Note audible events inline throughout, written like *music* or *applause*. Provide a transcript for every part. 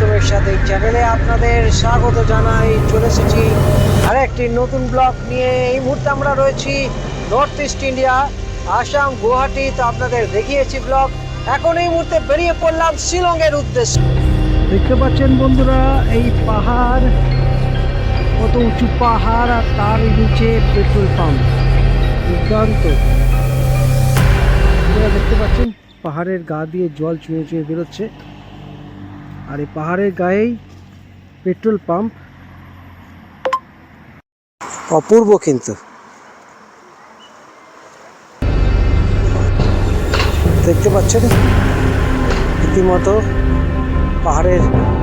গৌতমের সাথে চ্যানেলে আপনাদের স্বাগত জানাই। চলে এসেছি আর একটি নতুন ব্লগ নিয়ে। এই মুহূর্তে আমরা রয়েছি north east India Assam Guwahati তো আপনাদের দেখিয়েছি ব্লগ। এখন এই মুহূর্তে বেরিয়ে পড়লাম শিলংয়ের উদ্দেশ্যে। দেখতে পাচ্ছেন বন্ধুরা, এই পাহাড়, কত উঁচু পাহাড় আর তার নিচে পেট্রোল পাম্প। দুর্দান্ত। দেখতে পাচ্ছেন, পাহাড়ের গা দিয়ে জল চুয়ে চুয়ে বেরোচ্ছে। আর এই পাহাড়ের গায়েই পেট্রোল পাম্প। অপূর্ব কিন্তু। দেখতে পাচ্ছেন? রীতিমতো পাহাড়ের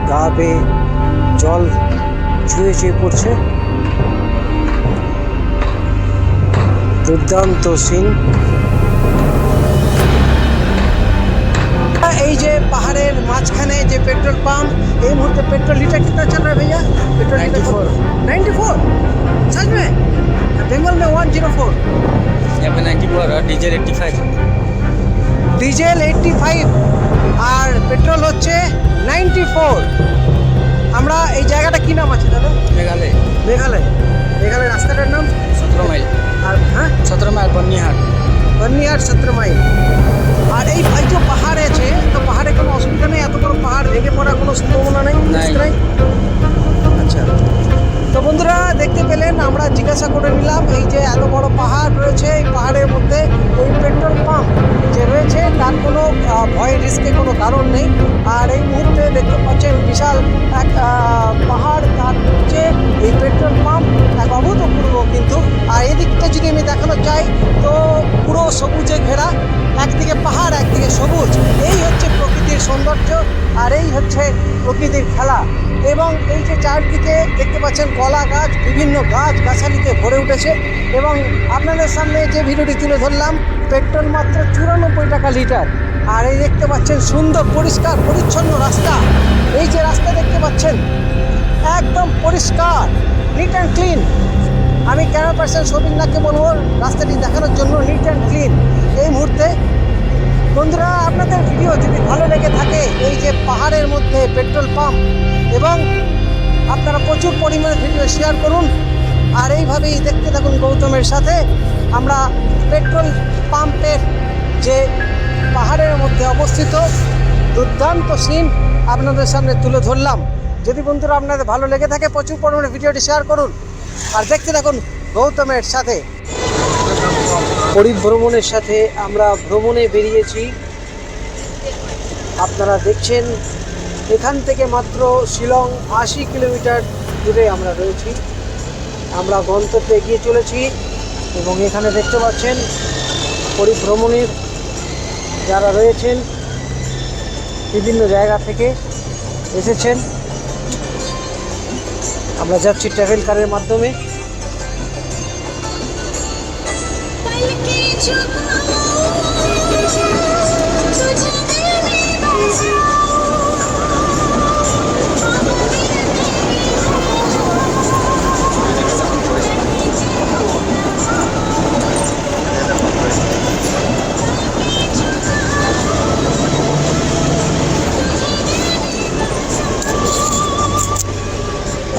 গা বেয়ে জল ছুঁয়ে চুয়ে পড়ছে। দুর্দান্ত সিন এই যে পাহাড়ের মাঝখানে যে পেট্রোল পাম্প এই মুহূর্তে पेट्रोल लीटर कितना चल रहा है भैया पेट्रोल 94 नाइन्टी फोर सच में बंगाल में वन जीरो फोर यहाँ पे नाइन्टी फोर और diesel eighty five diesel eighty five আর পেট্রোল হচ্ছে নাইনটি ফোর আমরা এই জায়গাটা কি নাম আছে দাদা मेघालय মেঘালয় মেঘালয় রাস্তাটার নাম सत्रह माइल আর হ্যাঁ सत्रह माइल बनिहाट বর্নিয়ার সত্তর মাইল আর এই ভাই যে পাহাড় আছে, তো পাহাড়ে কোনো অসুবিধা নেই? এত বড় পাহাড় ভেঙে পড়ার কোনো সম্ভাবনা নেই? নাই। আচ্ছা। তো বন্ধুরা, দেখতে পেলেন, আমরা জিজ্ঞাসা করে নিলাম, এই যে এত বড় পাহাড় রয়েছে, এই পাহাড়ের মধ্যে এই পেট্রোল পাম্প যে রয়েছে, তার কোনো ভয় রিস্কে কোনো কারণ নেই। আর এই মুহূর্তে দেখতে পাচ্ছেন বিশাল এক পাহাড়, তার নিচে সৌন্দর্য আর এই হচ্ছে প্রকৃতির খেলা। এবং এই যে চারদিকে দেখতে পাচ্ছেন কলা গাছ, বিভিন্ন গাছ গাছালিতে ভরে উঠেছে। এবং আপনাদের সামনে যে ভিডিওটি তুলে ধরলাম, পেট্রোল মাত্র চুরানব্বই টাকা লিটার। আর এই দেখতে পাচ্ছেন সুন্দর পরিষ্কার, পরিচ্ছন্ন রাস্তা। এই যে রাস্তা দেখতে পাচ্ছেন, একদম পরিষ্কার নিট অ্যান্ড ক্লিন আমি ক্যামেরা পার্সন সবিনাকে বলব, রাস্তাটি দেখানোর জন্য নিট অ্যান্ড ক্লিন এই মুহূর্তে বন্ধুরা, আপনাদের ভিডিও যদি ভালো লেগে থাকে, এই যে পাহাড়ের মধ্যে পেট্রোল পাম্প এবং আপনারা প্রচুর পরিমাণে ভিডিও শেয়ার করুন, আর এইভাবেই দেখতে থাকুন গৌতমের সাথে, আমরা পেট্রোল পাম্পের যে পাহাড়ের মধ্যে অবস্থিত দুর্দান্ত সিন আপনাদের সামনে তুলে ধরলাম। যদি বন্ধুরা আপনাদের ভালো লেগে থাকে, প্রচুর পরিমাণে ভিডিওটি শেয়ার করুন, আর দেখতে থাকুন গৌতমের সাথে। পরিভ্রমণের সাথে আমরা ভ্রমণে বেরিয়েছি। আপনারা দেখছেন, এখান থেকে মাত্র শিলং আশি কিলোমিটার দূরে আমরা রয়েছি। আমরা গন্তব্যে এগিয়ে চলেছি এবং এখানে দেখতে পাচ্ছেন, পরিভ্রমণের যারা রয়েছেন, বিভিন্ন জায়গা থেকে এসেছেন। আমরা যাচ্ছি ট্রাভেল কারের মাধ্যমে।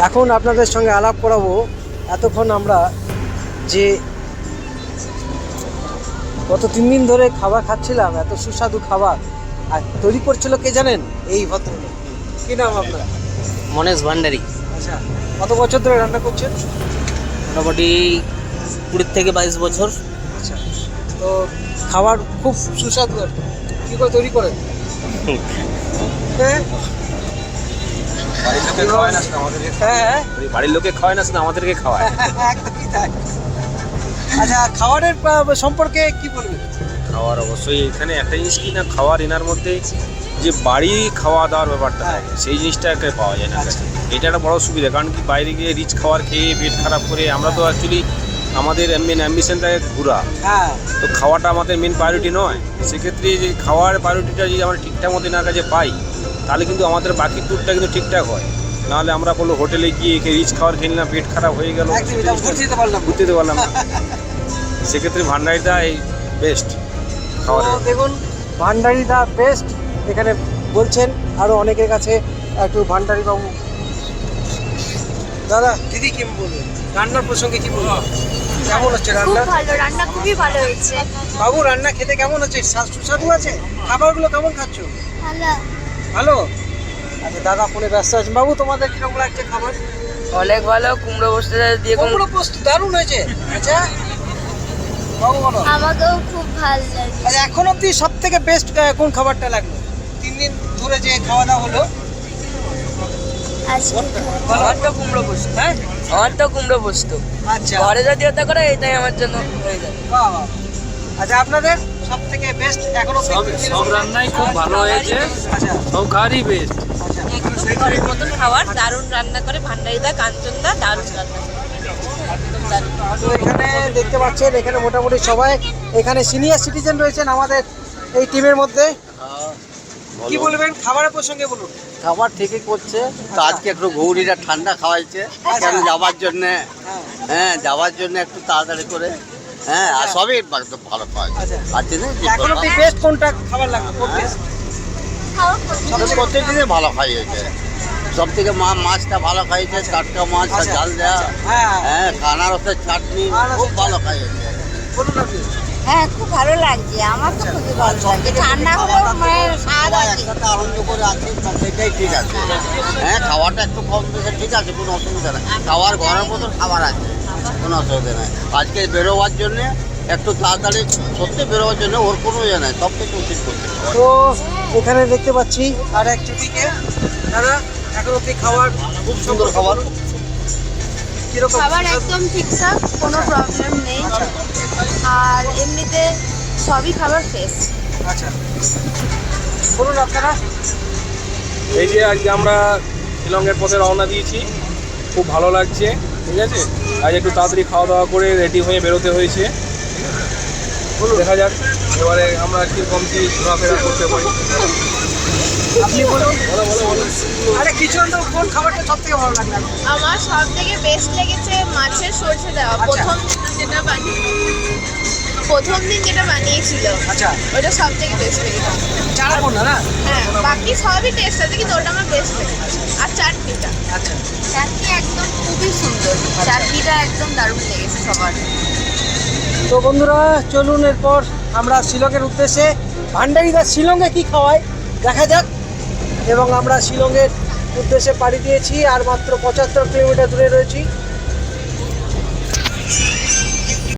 এখন আপনাদের সঙ্গে আলাপ করাবো। এতক্ষণ আমরা যে গত তিন দিন ধরে খাবার খাচ্ছিলাম এত সুস্বাদু খাবার। আর তৈরি করছিল কে জানেন? এই ভদ্রলোক। কি নাম আপনার? মনেশ ভান্ডারি। আচ্ছা কত বছর ধরে রান্না করছেন? মোটামুটি কুড়ি থেকে বাইশ বছর। আচ্ছা তো খাবার খুব সুস্বাদু আর কি। করে তৈরি করেন? হ্যাঁ? বাড়ির লোকে খাওয়ায় না শুধু আমাদেরকে হ্যাঁ হ্যাঁ। ওই বাড়ির লোকে খাওয়ায় না শুধু আমাদেরকে খাওয়ায়। *laughs* একদমই তাই। আচ্ছা খাবারের সম্পর্কে কি বলবেন? খাওয়ার অবশ্যই এখানে একটা জিনিস কি না খাওয়ার এনার মধ্যে যে বাড়ি খাওয়া দাওয়ার ব্যাপারটা হ্যাঁ। সেই জিনিসটা একটা পাওয়া যায় না আচ্ছা। এটা একটা বড় সুবিধা কারণ কি বাইরে গিয়ে রিচ খাবার খেয়ে পেট খারাপ করে আমরা তো অ্যাকচুয়ালি আমাদের মেন অ্যাম্বিশনটাকে ঘোরা। হ্যাঁ। তো খাওয়াটা আমাদের মেন প্রায়োরিটি নয়। সেক্ষেত্রে যে খাওয়ার প্রায়োরিটিটা যদি আমরা ঠিকঠাক মতো এনার কাছে পাই তাহলে কিন্তু আমাদের বাকি ট্যুরটা কিন্তু ঠিকঠাক হয়। নাহলে আমরা বলল হোটেলে গিয়ে রিচ খাওয়ার খেয়ে পেট খারাপ হয়ে গেল। তাই, পারলাম ঘুরতে দিতে পারলাম না। সেক্ষেত্রে ভান্ডারিটা এই বেস্ট খাওয়ার দেখুন ভান্ডারি দা বেস্ট এখানে বলছেন আরও অনেকের কাছে একটু ভান্ডারি বাবু। দাদা দিদি কি বলবেন? রান্নার প্রসঙ্গে কি বলবেন? কেমন হচ্ছে রান্না? ভালো রান্না খুবই ভালো হয়েছে। বাবু রান্না খেতে কেমন হচ্ছে? স্বাদ সুস্বাদু আছে? খাবারগুলো কেমন খাচ্ছ? ভালো। ভালো? আচ্ছা দাদা ফোনে ব্যস্ত আছেন। বাবু তোমাদের কীরকম লাগছে খাবার? অনেক ভালো কুমড়ো বসতে দিয়ে কুমড়ো পোস্ত দারুণ হয়েছে। আচ্ছা বাবু বলো। আমাকেও খুব ভালো লাগে আচ্ছা এখন অবধি সব থেকে বেস্ট কোন খাবারটা লাগল? তিন দিন ধরে যে খাওয়া দাওয়া হলো। আজকে আমার তো কুমড়ো পোস্ত হ্যাঁ? আমার তো কুমড়ো পোস্ত। আচ্ছা। ঘরে যদি ওটা করে এটাই আমার জন্য হয়ে যাবে বাহ, বাহ। আচ্ছা আপনাদের সব থেকে বেস্ট এখনও সব সব রান্নাই খুব ভালো হয়েছে। আচ্ছা। সব খাবারই বেস্ট আচ্ছা ঘরের মতন খাবার দারুণ রান্না করে ভান্ডারিদা কাঞ্চনদা দারুণ রান্না করে। তো এখানে দেখতে পাচ্ছেন এখানে মোটামুটি সবাই এখানে সিনিয়র সিটিজেন রয়েছেন আমাদের এই টিমের মধ্যে। কি বলবেন খাবারের প্রসঙ্গে বলুন। খাবার ঠিকই করছে তো আজকে একটু গৌরীরা ঠান্ডা খাওয়াইছে কেন যাওয়ার জন্যে হ্যাঁ যাওয়ার জন্য একটু তাড়াতাড়ি করে হ্যাঁ আর সবই ভালো খাওয়াইছে। আচ্ছা। আর জন্য বেস্ট কোনটা খাবার লাগল কোন বেস্ট প্রত্যেক দিনই ভালো খাইয়েছে সব থেকে মা মাছটা ভালো খাইয়েছে টাটকা মাছ আর আচ্ছা, জাল দেওয়া হ্যাঁ। হ্যাঁ চাটনি আনারসের খুব ভালো খাইয়েছে বলুন আপনি হ্যাঁ খুব ভালো লাগছে। আমার তো খুবই ভালো লাগছে ঠান্ডা হলেও মানে স্বাদ আছে। আনন্দ করে আছে সেটাই ঠিক আছে। হ্যাঁ খাওয়াটা একটু কম বেশি ঠিক আছে কোনো অসুবিধা নেই। খাওয়ার ঘরের মতন খাবার আছে কোনো অসুবিধা নেই। আজকে বেরোবার জন্যে একটু তাড়াতাড়ি সত্যি বেরোবার জন্য ওর কোনো ইয়ে নেই সব কিছু উচিত করছে। তো এখানে দেখতে পাচ্ছি আর এক জুটিকে দাদা এখন অব্দি খাবার খুব সুন্দর খাবার। খাবার একদম ঠিকঠাক কোনো প্রবলেম নেই। আর এমনিতে সবই খাবার ফ্রেশ আচ্ছা। বলুন আপনারা। এই যে আজকে আমরা শিলংয়ের পথে রওনা দিয়েছি খুব ভালো লাগছে ঠিক আছে? আজ একটু তাড়াতাড়ি খাওয়া দাওয়া করে রেডি হয়ে বেরোতে হয়েছে। দেখা যাক এবারে আমরা কীরকম কি ঘোরাফেরা করতে পারি। আপনি বলুন। বলো বলো বলো। আরে তো কোন খাবারটা সব ভালো লাগল আমার সব থেকে বেস্ট লেগেছে মাছের সর্ষে দেওয়া। আচ্ছা। প্রথম যেটা বানিয়ে প্রথম দিন যেটা বানিয়েছিল আচ্ছা। ওটা সব থেকে বেস্ট লেগেছে। চারা কোনটা না? হ্যাঁ বাকি সবই টেস্ট আছে কিন্তু ওটা আমার বেস্ট লেগেছে। আর চাটনিটা। আচ্ছা। চাটনি একদম খুবই সুন্দর। চাটনিটা একদম দারুণ লেগেছে সবার। তো বন্ধুরা, চলুন এরপর আমরা শিলংয়ের উদ্দেশ্যে। ভান্ডারিদা শিলংয়ে কি খাওয়ায়? দেখা যাক। এবং আমরা শিলংয়ের উদ্দেশ্যে পাড়ি দিয়েছি, আর মাত্র পঁচাত্তর কিলোমিটার দূরে রয়েছি।